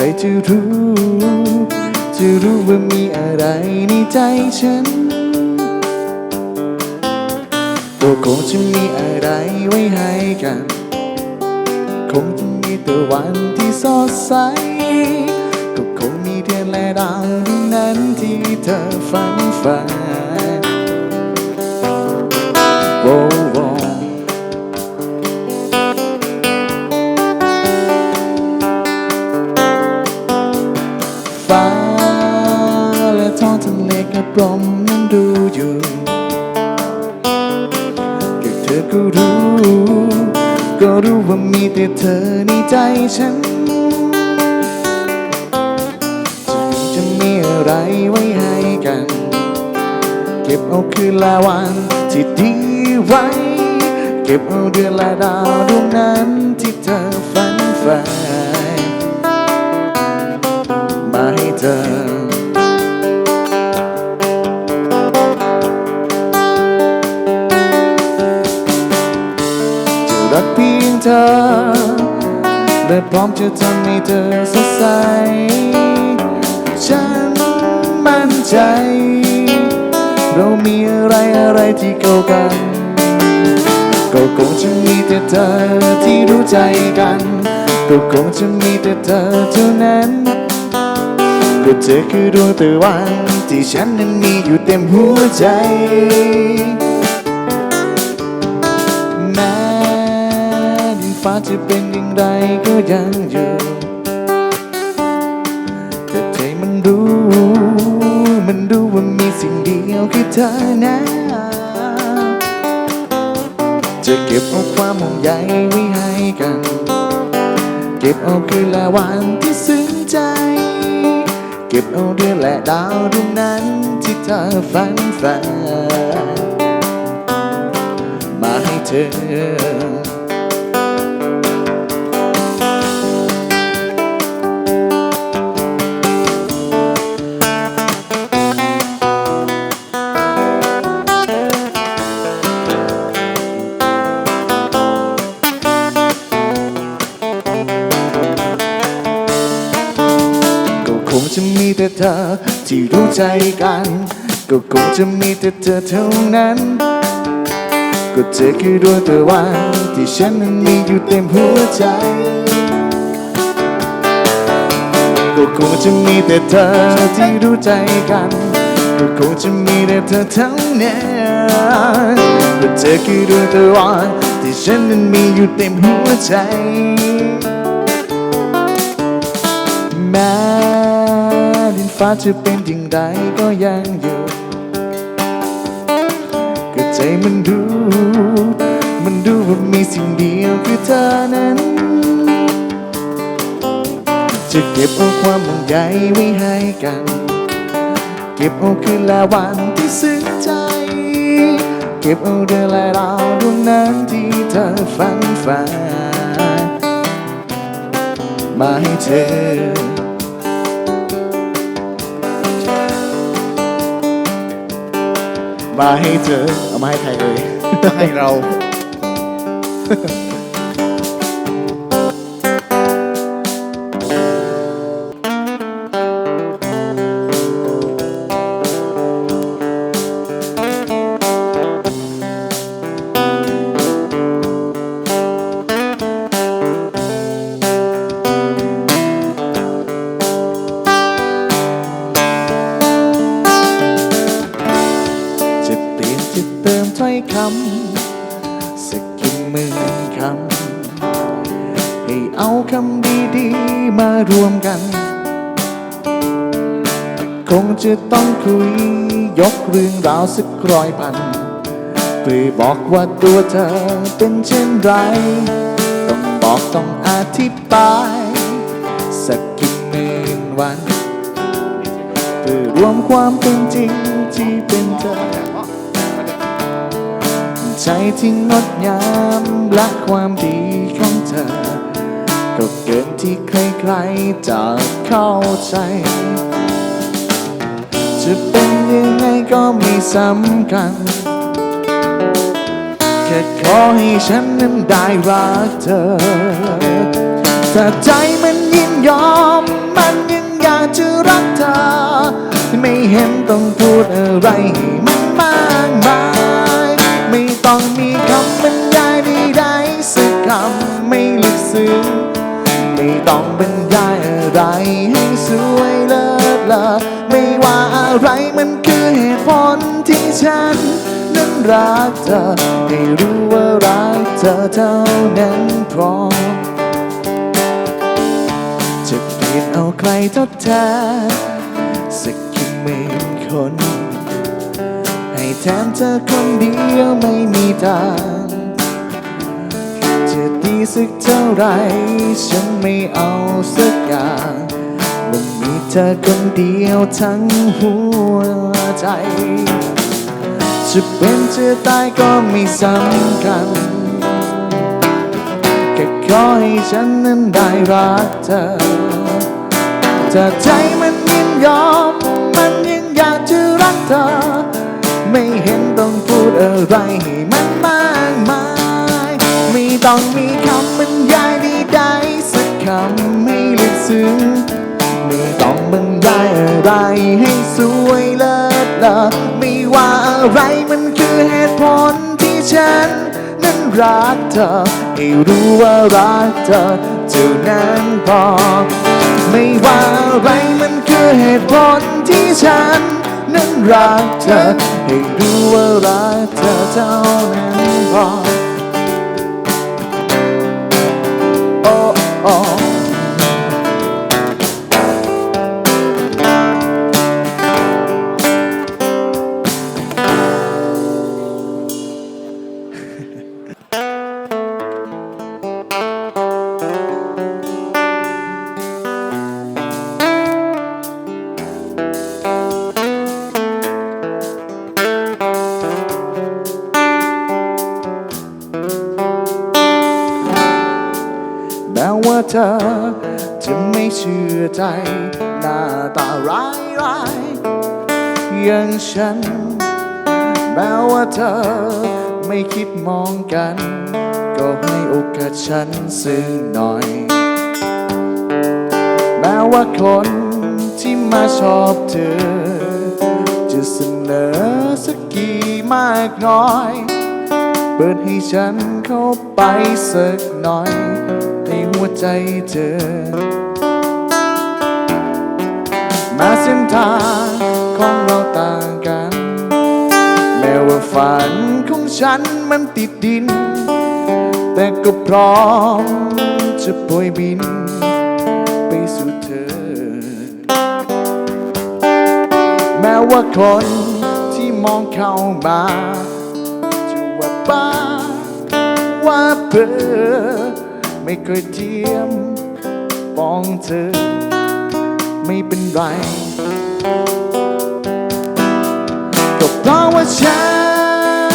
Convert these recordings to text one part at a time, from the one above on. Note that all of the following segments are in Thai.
รจะรู้ จะรู้ว่ามีอะไรในใจฉันก็คงจะมีอะไรไว้ให้กัน คงจะมีแต่วันที่สดใส ก็คงมีเดือนและดาวดวงนั้นที่เธอฝันใฝ่ ลมนั้นดูอยู่ก็เธอก็รู้ ก็รู้ว่ามีแต่เธอในใจฉันจะจะมีอะไรไว้ให้กัน เก็บเอาคืนละวันที่ดีไว้ เก็บเอาเดือนละดาวดวงนั้นที่เธอฝันใฝ่มาให้เธอ เธอ และพร้อมจะทำให้เธอสดใส ฉันมั่นใจ เรามีอะไรอะไรที่เข้ากัน ก็คงจะมีแต่เธอที่รู้ใจกัน ก็คงจะมีแต่เธอเท่านั้น ก็เธอคือดวงตะวันที่ฉันนั้นมีอยู่เต็มหัวใจ ฟ้าจะเป็นอย่างไรก็ยังอยู่แต่ใจมันรู้ มันรู้ว่ามีสิ่งเดียวคือเธอนะ จะเก็บเอาความห่วงใยไว้ให้กัน เก็บเอาคืนและวันที่ซึ้งใจ เก็บเอาเดือนและดาวดวงนั้นที่เธอฝันใฝ่มาให้เธอ อที่รู้ใจกัน ก็คงจะมีแต่เธอเท่านั้น ก็เธอคือดวงตะวันที่ฉันนั้นมีอยู่เต็มหัวใจ ก็คงจะมีแต่เธอที่รู้ใจกัน ก็คงจะมีแต่เธอเท่านั้นก็เธอคือดวงตะวันที่ฉันนั้นมีอยู่เต็มหัวใจแม้ ฟ้าจะเป็นอย่างไรก็ยังอยู่ก็ใจมันรู้มันรู้ว่ามีสิ่งเดียวคือเธอนั้น จะเก็บเอาความห่วงใยไว้ให้กัน เก็บเอาคืนและวันที่ซึ้งใจ เก็บเอาเดือนและดาวดวงนั้นที่เธอฝันใฝ่มาให้เธอ มาให้เธอ เอามาให้ใครเอ่ย ให้เรา คำสักกี่หมื่นคำ ให้เอาคำดีๆมารวมกัน คงจะต้องคุยยกเรื่องราวสักร้อยพันเพื่อบอกว่าตัวเธอเป็นเช่นไร ต้องบอกต้องอธิบาย สักกี่หมื่นวัน เพื่อรวมความเป็นจริงที่เป็นเธอ ใจที่งดงามและความดีของเธอ ก็เกินที่ใครๆจะเข้าใจ จะเป็นยังไงก็ไม่สำคัญ แค่ขอให้ฉันนั้นได้รักเธอ ถ้าใจมันยินยอม มันยังอยากจะรักเธอ ไม่เห็นต้องพูดอะไร ต้องมีคำบรรยายใดๆสักคำไม่ลึกซึ้งไม่ต้องบรรยายอะไรให้สวยเลิศเลอไม่ว่าอะไรมันคือเหตุผลที่ฉันนั้นรักเธอให้รู้ว่ารักเธอเท่านั้นพอจะเปลี่ยนเอาใครทดแทนสักคิดหมื่นคน แทนเธอคนเดียวไม่มีทางจะดีสักเท่าไร ฉันไม่เอาสักอย่างมันมีเธอคนเดียวทั้งหัวใจ จะเป็นจะตายก็ไม่สำคัญแค่ขอให้ฉันนั้นได้รักเธอถ้าใจมันยินยอม มันยังอยากจะรักเธอ ไม่เห็นต้องพูดอะไรให้มันมากมาย ไม่ต้องมีคำบรรยายใดๆสักคำให้ลึกซึ้ง ไม่ต้องบรรยายอะไรให้สวยเลิศเลอไม่ว่าอะไรมันคือเหตุผลที่ฉัน นั้นรักเธอให้รู้ว่ารักเธอเท่านั้นพอ ไม่ว่าอะไรมันคือเหตุผลที่ฉัน นั้นรักเธอให้รู้ว่ารักเธอเท่านั้นพอ เธอ จะไม่เชื่อใจ หน้าตาร้ายร้ายอย่างฉัน แม้ว่าเธอไม่คิดมองกัน ก็ให้โอกาสฉันซึ่งหน่อย แม้ว่าคนที่มาชอบเธอ จะเสนอสักกี่มากน้อย เปิดให้ฉันเข้าไปสักหน่อย ใจเธอ มาเส้นทางของเราต่างกัน แม้ว่าฝันของฉันมันติดดิน แต่ก็พร้อมจะปล่อยบิน ไปสู่เธอ แม้ว่าคนที่มองเข้ามา จะว่าบ้าว่าเพ้อ ไม่เคยเทียมปองเธอ ไม่เป็นไร ก็เพราะว่าฉั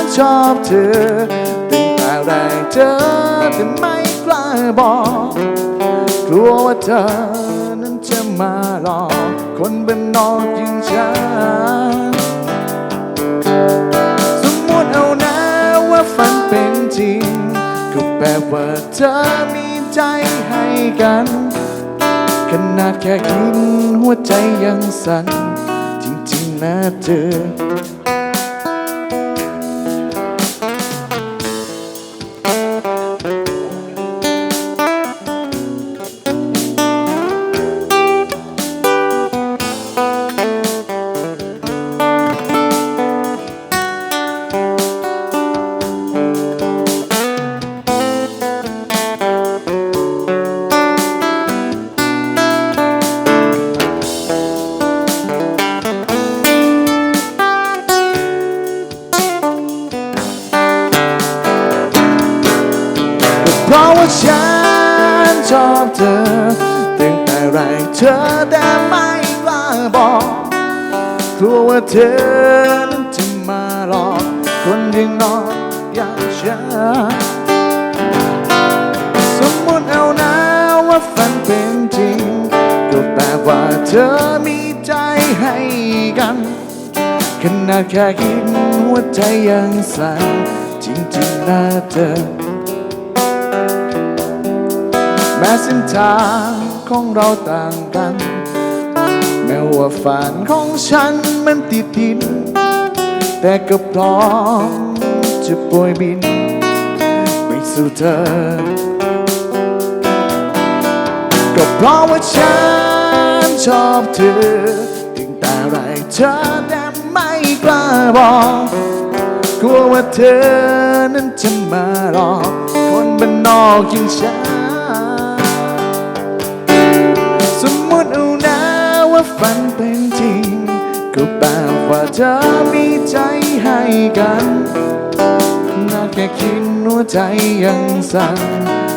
นชอบเธอตั้งแต่แรกเจอแต่ไม่กล้าบอก กลัวว่าเธอนั้นจะมาหลอกคนเป็นนอกอย่างฉัน แปลว่าเธอมีใจให้กัน ขนาดแค่คิดหัวใจยังสั่นจริงๆนะเธอ ว่าฉันชอบเธอตั้งแต่แรกเธอแต่ไม่กล้าบอกกลัวว่าเธอนั้นจะมาหลอกคนยังนอนอย่างฉันสมมติเอานะว่าฝันเป็นจริงก็แปลว่าเธอมีใจให้กันขนาดแค่คิดหัวใจยังสั่นจริงๆนะเธอ แม้เส้นทางของเราต่างกัน แม้ว่าฝันของฉันมันติดดิน แต่ก็พร้อมจะปล่อยบิน ไปสู่เธอ ก็เพราะว่าฉันชอบเธอ ถึงแต่ไรเธอแต่ไม่กล้าบอกกลัวว่าเธอนั้นจะมาหลอคนบ้านนอกอย่างฉัน มติเอานะว่าฝันเป็นจริง ก็แปลว่าเธอมีใจให้กันน่าแค่คิดหัวใจยังสั่น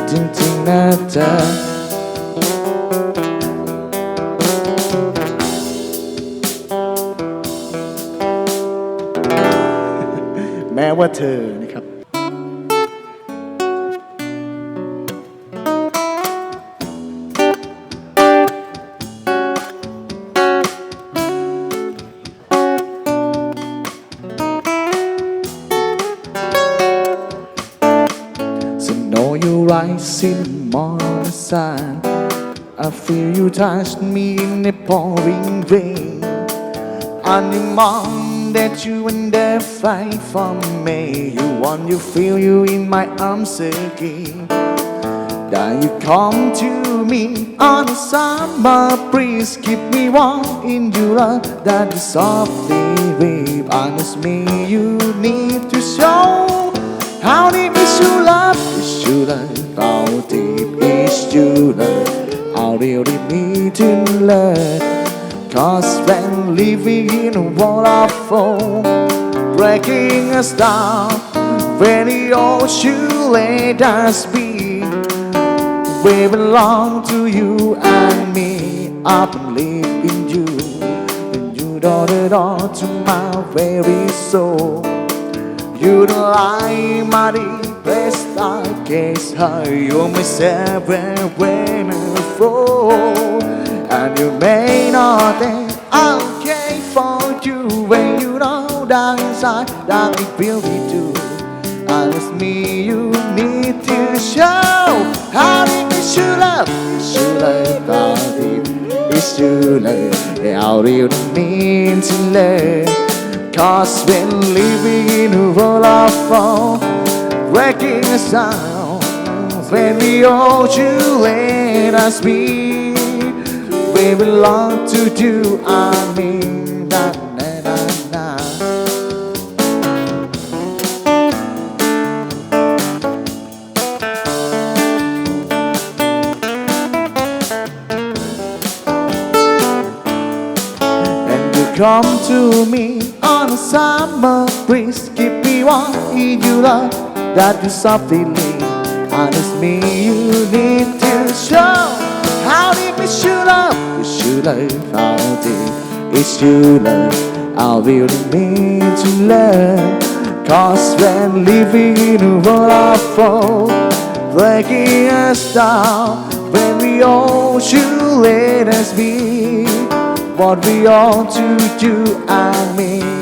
จริงๆนะเธอแม้ว่าเธอ You rise in the morning sun. I feel you touch me in the pouring rain. I demand that you and the fight for me You want to feel you in my arms again. That you come to me on a summer breeze. Keep me warm in your love that is softly wave Honest me you need to show how your How deep is love I really need to learn Cause when living in a world of foam Breaking us down When the ocean let us be We belong to you and me I believe in you. And you don't it all to my very soul. You don't lie, my deepest I guess. How you myself and when I fall And you may not think I'll care for you When you know down inside that it really do And it's me you need to show. How is your love? Your love deep is your love? How do you mean to love? Cause when living in a world of foam breaking sounds. Let me hold you, let us be. We belong to do I mean that. Come to me on a summer breeze. Give me one in your love that you softly And it's me you need to show How deep is your love, is your love How deep? Is your love I really need to learn? Cause when living in a world of foam Breaking us down When we all should let us be what we all to do, I mean